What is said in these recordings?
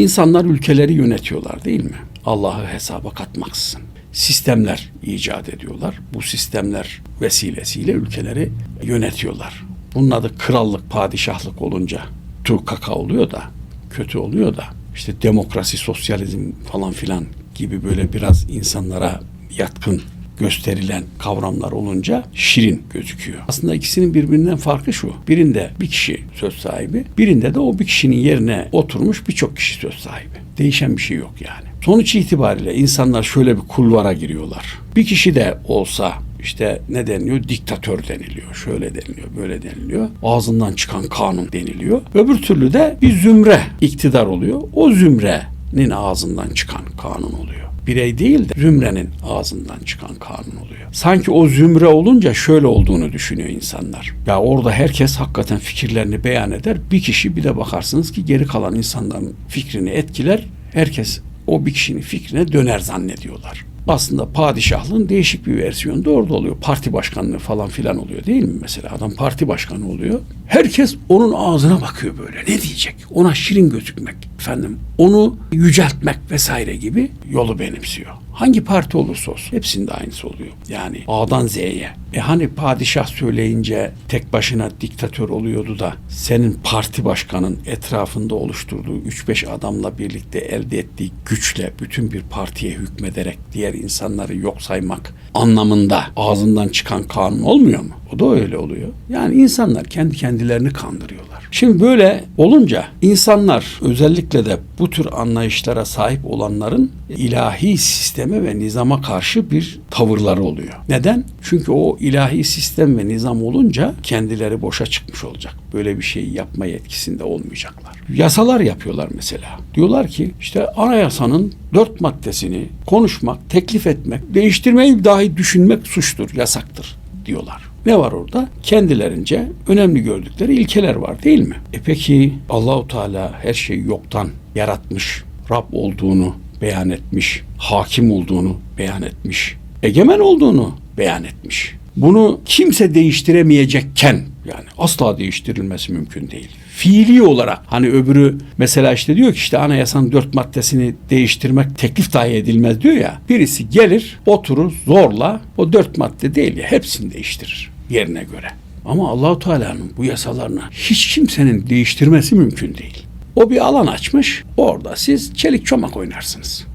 İnsanlar ülkeleri yönetiyorlar değil mi? Allah'ı hesaba katmaksızın. Sistemler icat ediyorlar. Bu sistemler vesilesiyle ülkeleri yönetiyorlar. Bunun adı krallık, padişahlık olunca tukaka oluyor da, kötü oluyor da işte demokrasi, sosyalizm falan filan gibi böyle biraz insanlara yatkın gösterilen kavramlar olunca şirin gözüküyor. Aslında ikisinin birbirinden farkı şu. Birinde bir kişi söz sahibi, birinde de o bir kişinin yerine oturmuş birçok kişi söz sahibi. Değişen bir şey yok yani. Sonuç itibariyle insanlar şöyle bir kulvara giriyorlar. Bir kişi de olsa işte ne deniliyor? Diktatör deniliyor. Şöyle deniliyor, böyle deniliyor. Ağzından çıkan kanun deniliyor. Öbür türlü de bir zümre iktidar oluyor. O zümrenin ağzından çıkan kanun oluyor birey değil de zümrenin ağzından çıkan kanun oluyor. Sanki o zümre olunca şöyle olduğunu düşünüyor insanlar. Ya orada herkes hakikaten fikirlerini beyan eder. Bir kişi bir de bakarsınız ki geri kalan insanların fikrini etkiler. Herkes o bir kişinin fikrine döner zannediyorlar. Aslında padişahlığın değişik bir versiyonu da orada oluyor. Parti başkanlığı falan filan oluyor değil mi mesela? Adam parti başkanı oluyor. Herkes onun ağzına bakıyor böyle. Ne diyecek? Ona şirin gözükmek efendim. Onu yüceltmek vesaire gibi yolu benimsiyor. Hangi parti olursa olsun hepsinde aynısı oluyor. Yani A'dan Z'ye. E hani padişah söyleyince tek başına diktatör oluyordu da senin parti başkanın etrafında oluşturduğu 3-5 adamla birlikte elde ettiği güçle bütün bir partiye hükmederek diğer insanları yok saymak anlamında ağzından çıkan kanun olmuyor mu? O da öyle oluyor. Yani insanlar kendi kendilerini kandırıyorlar. Şimdi böyle olunca insanlar özellikle de bu tür anlayışlara sahip olanların ilahi sisteme ve nizama karşı bir tavırları oluyor. Neden? Çünkü o ilahi sistem ve nizam olunca kendileri boşa çıkmış olacak. Böyle bir şey yapma yetkisinde olmayacaklar. Yasalar yapıyorlar mesela. Diyorlar ki işte anayasanın dört maddesini konuşmak, teklif etmek, değiştirmeyi dahi düşünmek suçtur, yasaktır diyorlar. Ne var orada? Kendilerince önemli gördükleri ilkeler var değil mi? E peki Allahu Teala her şeyi yoktan yaratmış, Rab olduğunu beyan etmiş, hakim olduğunu beyan etmiş, egemen olduğunu beyan etmiş. Bunu kimse değiştiremeyecekken yani asla değiştirilmesi mümkün değil. Fiili olarak hani öbürü mesela işte diyor ki işte anayasanın dört maddesini değiştirmek teklif dahi edilmez diyor ya. Birisi gelir oturur zorla o dört madde değil ya hepsini değiştirir yerine göre. Ama Allahu Teala'nın bu yasalarını hiç kimsenin değiştirmesi mümkün değil. O bir alan açmış. Orada siz çelik çomak oynarsınız.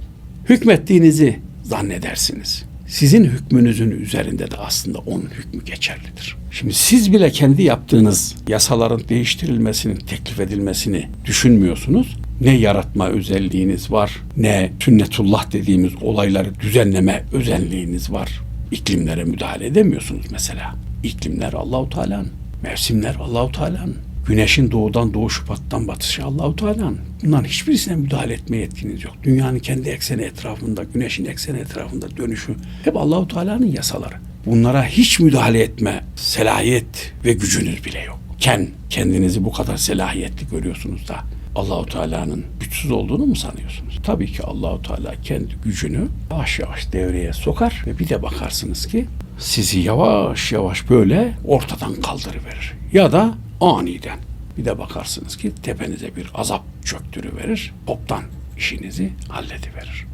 Hükmettiğinizi zannedersiniz. Sizin hükmünüzün üzerinde de aslında onun hükmü geçerlidir. Şimdi siz bile kendi yaptığınız yasaların değiştirilmesinin, teklif edilmesini düşünmüyorsunuz. Ne yaratma özelliğiniz var, ne sünnetullah dediğimiz olayları düzenleme özelliğiniz var. İklimlere müdahale edemiyorsunuz mesela. İklimler Allahu Teala'nın, mevsimler Allahu Teala'nın. Güneşin doğudan doğuşu battan batışı Allahu Teala'nın. Bunların hiçbirisine müdahale etme yetkiniz yok. Dünyanın kendi ekseni etrafında, güneşin ekseni etrafında dönüşü hep Allahu Teala'nın yasaları. Bunlara hiç müdahale etme selahiyet ve gücünüz bile yok. Ken kendinizi bu kadar selahiyetli görüyorsunuz da Allahu Teala'nın güçsüz olduğunu mu sanıyorsunuz? Tabii ki Allahu Teala kendi gücünü yavaş yavaş devreye sokar ve bir de bakarsınız ki sizi yavaş yavaş böyle ortadan kaldırıverir. Ya da aniden bir de bakarsınız ki tepenize bir azap çöktürüverir. Toptan işinizi hallediverir.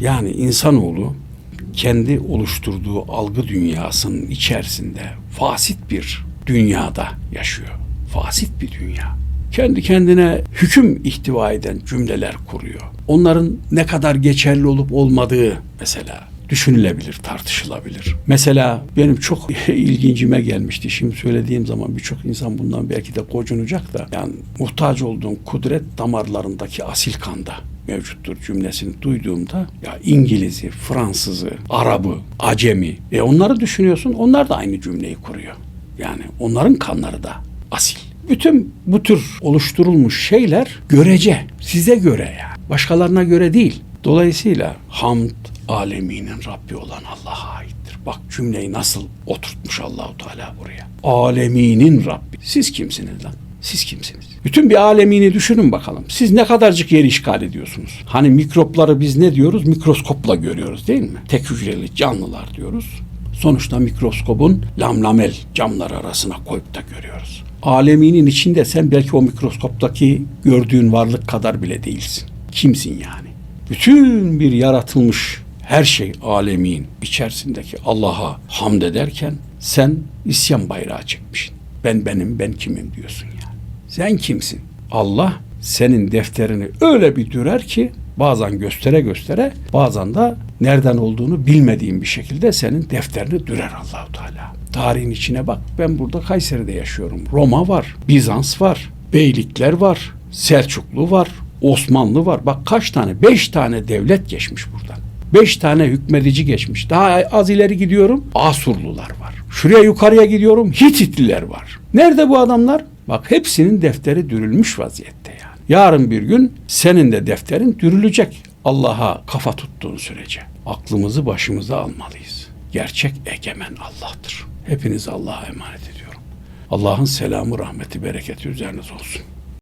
Yani insanoğlu kendi oluşturduğu algı dünyasının içerisinde fasit bir dünyada yaşıyor. Fasit bir dünya. Kendi kendine hüküm ihtiva eden cümleler kuruyor. Onların ne kadar geçerli olup olmadığı mesela düşünülebilir, tartışılabilir. Mesela benim çok ilgincime gelmişti. Şimdi söylediğim zaman birçok insan bundan belki de gocunacak da yani muhtaç olduğun kudret damarlarındaki asil kanda mevcuttur cümlesini duyduğumda ya İngiliz'i, Fransız'ı, Arabı, Acemi e onları düşünüyorsun onlar da aynı cümleyi kuruyor. Yani onların kanları da asil. Bütün bu tür oluşturulmuş şeyler görece, size göre yani. Başkalarına göre değil. Dolayısıyla hamd aleminin Rabbi olan Allah'a aittir. Bak cümleyi nasıl oturtmuş Allahu Teala buraya. Aleminin Rabbi. Siz kimsiniz lan? Siz kimsiniz? Bütün bir alemini düşünün bakalım. Siz ne kadarcık yer işgal ediyorsunuz? Hani mikropları biz ne diyoruz? Mikroskopla görüyoruz değil mi? Tek hücreli canlılar diyoruz. Sonuçta mikroskopun lamlamel camlar arasına koyup da görüyoruz. Aleminin içinde sen belki o mikroskoptaki gördüğün varlık kadar bile değilsin. kimsin yani? Bütün bir yaratılmış her şey alemin içerisindeki Allah'a hamd ederken sen isyan bayrağı çekmişsin. Ben benim ben kimim diyorsun yani. Sen kimsin? Allah senin defterini öyle bir dürer ki bazen göstere göstere bazen de nereden olduğunu bilmediğin bir şekilde senin defterini dürer Allahu Teala. Tarihin içine bak. Ben burada Kayseri'de yaşıyorum. Roma var, Bizans var, beylikler var, Selçuklu var, Osmanlı var. Bak kaç tane? Beş tane devlet geçmiş buradan. Beş tane hükmedici geçmiş. Daha az ileri gidiyorum. Asurlular var. Şuraya yukarıya gidiyorum. Hititliler var. Nerede bu adamlar? Bak hepsinin defteri dürülmüş vaziyette yani. Yarın bir gün senin de defterin dürülecek. Allah'a kafa tuttuğun sürece. Aklımızı başımıza almalıyız. Gerçek egemen Allah'tır. Hepinizi Allah'a emanet ediyorum. Allah'ın selamı, rahmeti, bereketi üzerinize olsun.